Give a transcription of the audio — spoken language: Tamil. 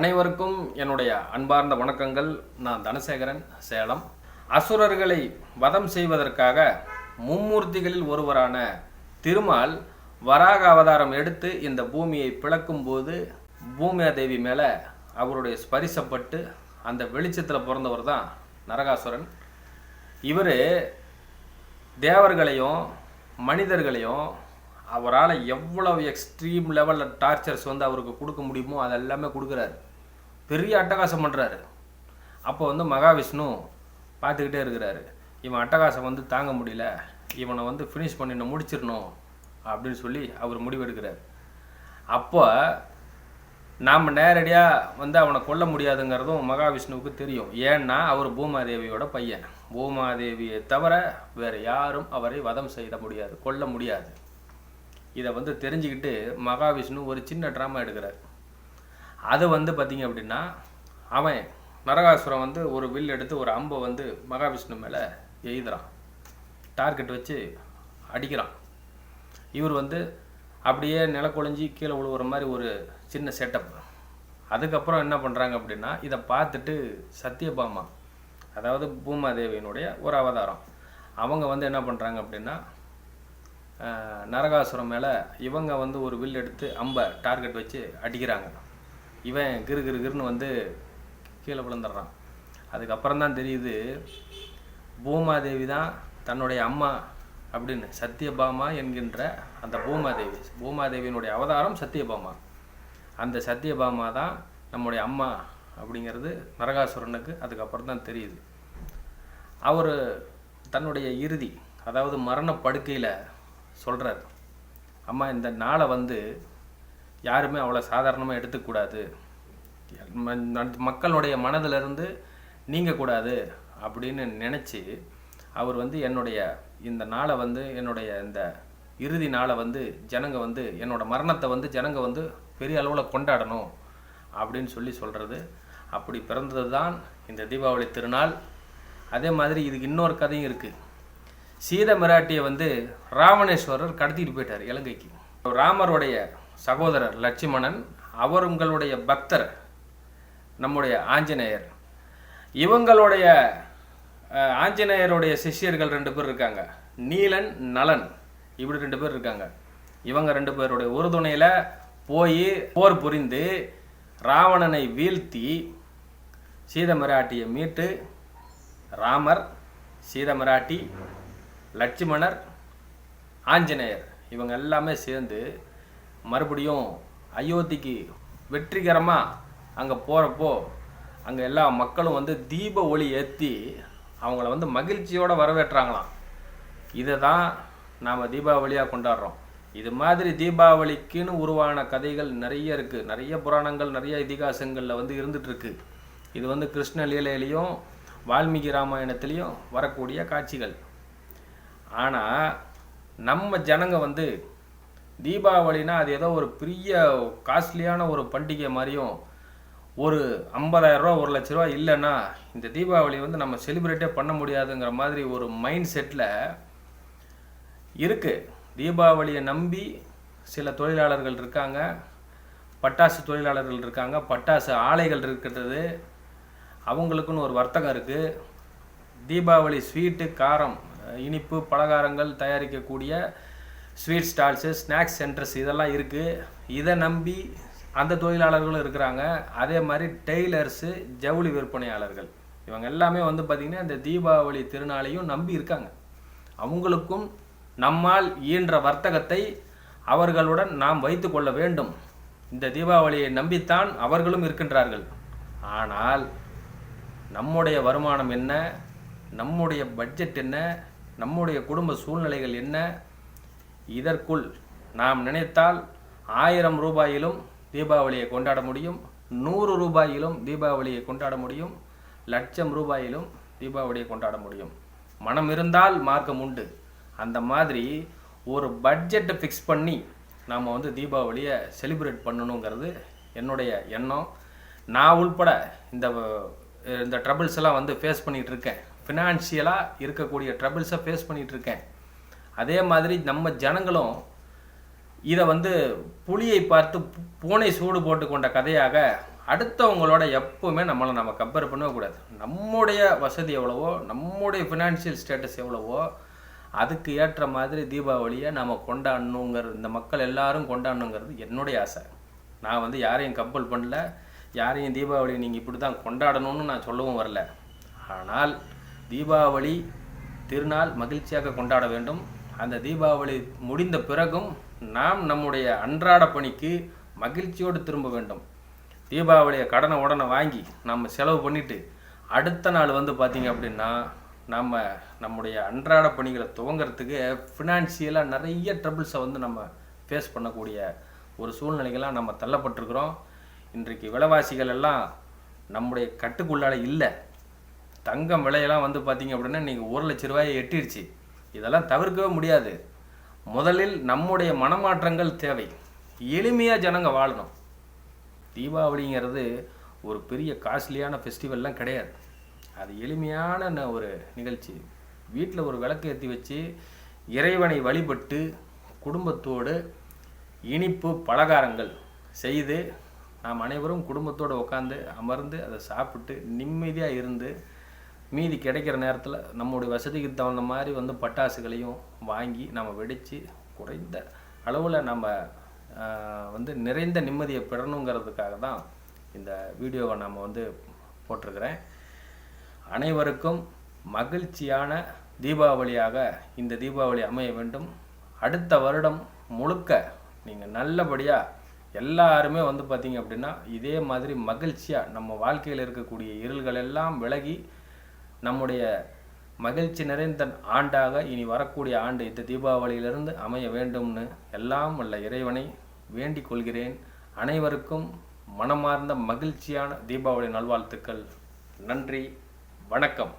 அனைவருக்கும் என்னுடைய அன்பார்ந்த வணக்கங்கள். நான் தனசேகரன் சேலம். அசுரர்களை வதம் செய்வதற்காக மும்மூர்த்திகளில் ஒருவரான திருமால் வராக அவதாரம் எடுத்து இந்த பூமியை பிளக்கும் போது பூமியாதேவி மேலே அவருடைய ஸ்பரிசப்பட்டு அந்த வெளிச்சத்தில் பிறந்தவர் தான் நரகாசுரன். இவர் தேவர்களையும் மனிதர்களையும் அவரால் எவ்வளவு எக்ஸ்ட்ரீம் லெவலில் டார்ச்சர்ஸ் வந்து அவருக்கு கொடுக்க முடியுமோ அதெல்லாமே கொடுக்குறாரு. பெரிய அட்டகாசம் பண்ணுறாரு அப்போ வந்து மகாவிஷ்ணு பார்த்துக்கிட்டே இருக்கிறாரு. இவன் அட்டகாசம் வந்து தாங்க முடியல. இவனை வந்து ஃபினிஷ் பண்ணி முடிச்சிடணும் அப்படின்னு சொல்லி அவர் முடிவெடுக்கிறார். அப்போ நாம் நேரடியாக வந்து அவனை கொல்ல முடியாதுங்கிறதும் மகாவிஷ்ணுவுக்கு தெரியும். ஏன்னா அவர் பூமாதேவியோட பையன். பூமாதேவியை தவிர வேறு யாரும் அவரை வதம் செய்த முடியாது கொல்ல முடியாது. இதை வந்து தெரிஞ்சுக்கிட்டு மகாவிஷ்ணு ஒரு சின்ன ட்ராமா எடுக்கிறார். அது வந்து பார்த்திங்க அப்படின்னா அவன் நரகாசுரம் வந்து ஒரு வில் எடுத்து ஒரு அம்பை வந்து மகாவிஷ்ணு மேலே எய்துறான். டார்கெட் வச்சு அடிக்கிறான். இவர் வந்து அப்படியே நிலக்குழஞ்சி கீழே விழுவுற மாதிரி ஒரு சின்ன செட்டப் அதுக்கப்புறம் என்ன பண்ணுறாங்க அப்படின்னா இதை பார்த்துட்டு சத்யபாமா அதாவது பூமாதேவியினுடைய ஒரு அவதாரம். அவங்க வந்து என்ன பண்ணுறாங்க அப்படின்னா நரகாசுரம் மேலே இவங்க வந்து ஒரு வில் எடுத்து அம்பை டார்கெட் வச்சு அடிக்கிறாங்க. இவன் கிரு கிரு கிருன்னு வந்து கீழே விழுந்துடுறான். அதுக்கப்புறம் தான் தெரியுது பூமாதேவி தான் தன்னுடைய அம்மா அப்படின்னு சத்யபாமா என்கின்ற அந்த பூமாதேவி பூமாதேவியினுடைய அவதாரம் சத்யபாமா. அந்த சத்யபாமா தான் நம்முடைய அம்மா அப்படிங்கிறது நரகாசுரனுக்கு அதுக்கப்புறம் தான் தெரியுது. அவர் தன்னுடைய இறுதி அதாவது மரண படுக்கையில் சொல்கிறார் அம்மா இந்த நாளை வந்து யாருமே அவ்வளோ சாதாரணமாக எடுத்துக்கூடாது மக்களுடைய மனதிலிருந்து நீங்கக்கூடாது அப்படின்னு நினச்சி அவர் வந்து என்னுடைய இந்த நாளை வந்து என்னுடைய இந்த இறுதி நாளை வந்து ஜனங்க வந்து என்னோட மரணத்தை வந்து ஜனங்க வந்து பெரிய அளவில் கொண்டாடணும் அப்படின்னு சொல்லி சொல்கிறது அப்படி பிறந்தது தான் இந்த தீபாவளி திருநாள். அதே மாதிரி இதுக்கு இன்னொரு கதையும் இருக்குது சீத மிராட்டியை வந்து ராவணேஸ்வரர் கடத்திட்டு போயிட்டார் இலங்கைக்கு. ராமருடைய சகோதரர் லட்சுமணன் அவர் உங்களுடைய பக்தர் நம்முடைய ஆஞ்சநேயர். இவங்களுடைய ஆஞ்சநேயருடைய சிஷ்யர்கள் ரெண்டு பேர் இருக்காங்க. நீலன் நலன் இப்படி ரெண்டு பேர் இருக்காங்க. இவங்க ரெண்டு பேருடைய உறுதுணையில் போய் போர் புரிந்து ராவணனை வீழ்த்தி சீதமராட்டியை மீட்டு ராமர் சீதமராட்டி லட்சுமணர் ஆஞ்சநேயர் இவங்க எல்லாமே சேர்ந்து மறுபடியும் அயோத்திக்கு வெற்றிகரமாக அங்கே போகிறப்போ அங்கே எல்லா மக்களும் வந்து தீப ஒளி ஏற்றி அவங்கள வந்து மகிழ்ச்சியோடு வரவேற்றாங்களாம். இதை தான் நாம் தீபாவளியாக கொண்டாடுறோம். இது மாதிரி தீபாவளிக்குன்னு உருவான கதைகள் நிறைய இருக்குது நிறைய புராணங்கள் நிறைய இதிகாசங்களில் வந்து இருந்துகிட்ருக்கு இது வந்து கிருஷ்ண லீலையிலையும் வால்மீகி ராமாயணத்துலேயும் வரக்கூடிய காட்சிகள். ஆனால் நம்ம ஜனங்க வந்து தீபாவளினா அது ஏதோ ஒரு பெரிய காஸ்ட்லியான ஒரு பண்டிகை மாதிரியும் ஒரு 50000 ரூபா ஒரு லட்ச ரூபா இல்லைன்னா இந்த தீபாவளி வந்து நம்ம செலிப்ரேட்டே பண்ண முடியாதுங்கிற மாதிரி ஒரு மைண்ட் செட்டில் இருக்குது தீபாவளியை நம்பி சில தொழிலாளர்கள் இருக்காங்க. பட்டாசு தொழிலாளர்கள் இருக்காங்க. பட்டாசு ஆலைகள் இருக்கிறது. அவங்களுக்குன்னு ஒரு வர்த்தகம் இருக்குது தீபாவளி ஸ்வீட்டு காரம் இனிப்பு பலகாரங்கள் தயாரிக்கக்கூடிய ஸ்வீட் ஸ்டால்ஸு ஸ்நாக்ஸ் சென்டர்ஸ் இதெல்லாம் இருக்குது இதை நம்பி அந்த தொழிலாளர்களும் இருக்கிறாங்க. அதே மாதிரி டெய்லர்ஸு ஜவுளி விற்பனையாளர்கள். இவங்க எல்லாமே வந்து பார்த்திங்கன்னா இந்த தீபாவளி திருநாளையும் நம்பி இருக்காங்க. அவங்களுக்கும் நம்மால் ஈன்ற வர்த்தகத்தை அவர்களுடன் நாம் வைத்துக்கொள்ள வேண்டும். இந்த தீபாவளியை நம்பித்தான் அவர்களும் இருக்கின்றார்கள். ஆனால் நம்முடைய வருமானம் என்ன? நம்முடைய பட்ஜெட் என்ன? நம்முடைய குடும்ப சூழ்நிலைகள் என்ன? இதற்குள் நாம் நினைத்தால் ஆயிரம் ரூபாயிலும் தீபாவளியை கொண்டாட முடியும் நூறு ரூபாயிலும் தீபாவளியை கொண்டாட முடியும் லட்சம் ரூபாயிலும் தீபாவளியை கொண்டாட முடியும். மனம் இருந்தால் மார்க்கம் உண்டு. அந்த மாதிரி ஒரு பட்ஜெட்டை ஃபிக்ஸ் பண்ணி நாம் வந்து தீபாவளியை செலிப்ரேட் பண்ணணுங்கிறது என்னுடைய எண்ணம். நான் உள்பட இந்த இந்த ட்ரபிள்ஸ் எல்லாம் வந்து ஃபேஸ் பண்ணிகிட்ருக்கேன் ஃபினான்ஷியலாக இருக்கக்கூடிய ட்ரபிள்ஸை ஃபேஸ் பண்ணிகிட்டு இருக்கேன். அதே மாதிரி நம்ம ஜனங்களும் இதை வந்து புலியை பார்த்து பூனை சூடு போட்டு கொண்ட கதையாக அடுத்தவங்களோட எப்பவுமே நம்மளை நம்ம கம்பேர் பண்ணவே கூடாது. நம்முடைய வசதி எவ்வளவோ நம்முடைய ஃபினான்ஷியல் ஸ்டேட்டஸ் எவ்வளவோ அதுக்கு ஏற்ற மாதிரி தீபாவளியை நம்ம கொண்டாடணுங்கிறது இந்த மக்கள் எல்லாரும் கொண்டாடணுங்கிறது என்னுடைய ஆசை. நான் வந்து யாரையும் கம்பல் பண்ணல. யாரையும் தீபாவளி நீங்கள் இப்படி தான் கொண்டாடணும்னு நான் சொல்லவும் வரல. ஆனால் தீபாவளி திருநாள் மகிழ்ச்சியாக கொண்டாட வேண்டும். அந்த தீபாவளி முடிந்த பிறகும் நாம் நம்முடைய அன்றாட பணிக்கு மகிழ்ச்சியோடு திரும்ப வேண்டும். தீபாவளியை கடனை உடனே வாங்கி நம்ம செலவு பண்ணிட்டு அடுத்த நாள் வந்து பார்த்திங்க அப்படின்னா நம்ம நம்முடைய அன்றாட பணிகளை துவங்கிறதுக்கு ஃபினான்சியலாக நிறைய ட்ரபிள்ஸை வந்து நம்ம ஃபேஸ் பண்ணக்கூடிய ஒரு சூழ்நிலைகள்லாம் நம்ம தள்ளப்பட்டிருக்கிறோம். இன்றைக்கு விலைவாசிகள் எல்லாம் நம்முடைய கட்டுக்குள்ளால் இல்லை. தங்கம் விலையெல்லாம் வந்து பார்த்தீங்க அப்படின்னா நீங்கள் ஒரு லட்ச ரூபாயை எட்டிடுச்சு இதெல்லாம் தவிர்க்கவே முடியாது. முதலில் நம்முடைய மனமாற்றங்கள் தேவை. எளிமையாக ஜனங்க வாழணும். தீபாவளிங்கிறது ஒரு பெரிய காஸ்ட்லியான ஃபெஸ்டிவல்லாம் கிடையாது. அது எளிமையான ஒரு நிகழ்ச்சி. வீட்டில் ஒரு விளக்கு ஏற்றி வச்சு இறைவனை வழிபட்டு குடும்பத்தோடு இனிப்பு பலகாரங்கள் செய்து நாம் அனைவரும் குடும்பத்தோடு உட்காந்து அமர்ந்து அதை சாப்பிட்டு நிம்மதியாக இருந்து மீதி கிடைக்கிற நேரத்தில் நம்முடைய வசதிக்கு தகுந்த மாதிரி வந்து பட்டாசுகளையும் வாங்கி நம்ம வெடித்து குறைந்த அளவில் நம்ம வந்து நிறைந்த நிம்மதியை பெறணுங்கிறதுக்காக தான் இந்த வீடியோவை நம்ம வந்து போட்டிருக்கிறேன். அனைவருக்கும் மகிழ்ச்சியான தீபாவளியாக இந்த தீபாவளி அமைய வேண்டும். அடுத்த வருடம் முழுக்க நீங்கள் நல்லபடியாக எல்லாருமே வந்து பார்த்தீங்க அப்படின்னா இதே மாதிரி மகிழ்ச்சியாக நம்ம வாழ்க்கையில் இருக்கக்கூடிய இருள்கள் எல்லாம் விலகி நம்முடைய மகிழ்ச்சி நிறைந்த ஆண்டாக இனி வரக்கூடிய ஆண்டு இந்த தீபாவளியிலிருந்து அமைய வேண்டும்னு எல்லாம் உள்ள இறைவனை வேண்டிக் கொள்கிறேன். அனைவருக்கும் மனமார்ந்த மகிழ்ச்சியான தீபாவளி நல்வாழ்த்துக்கள். நன்றி. வணக்கம்.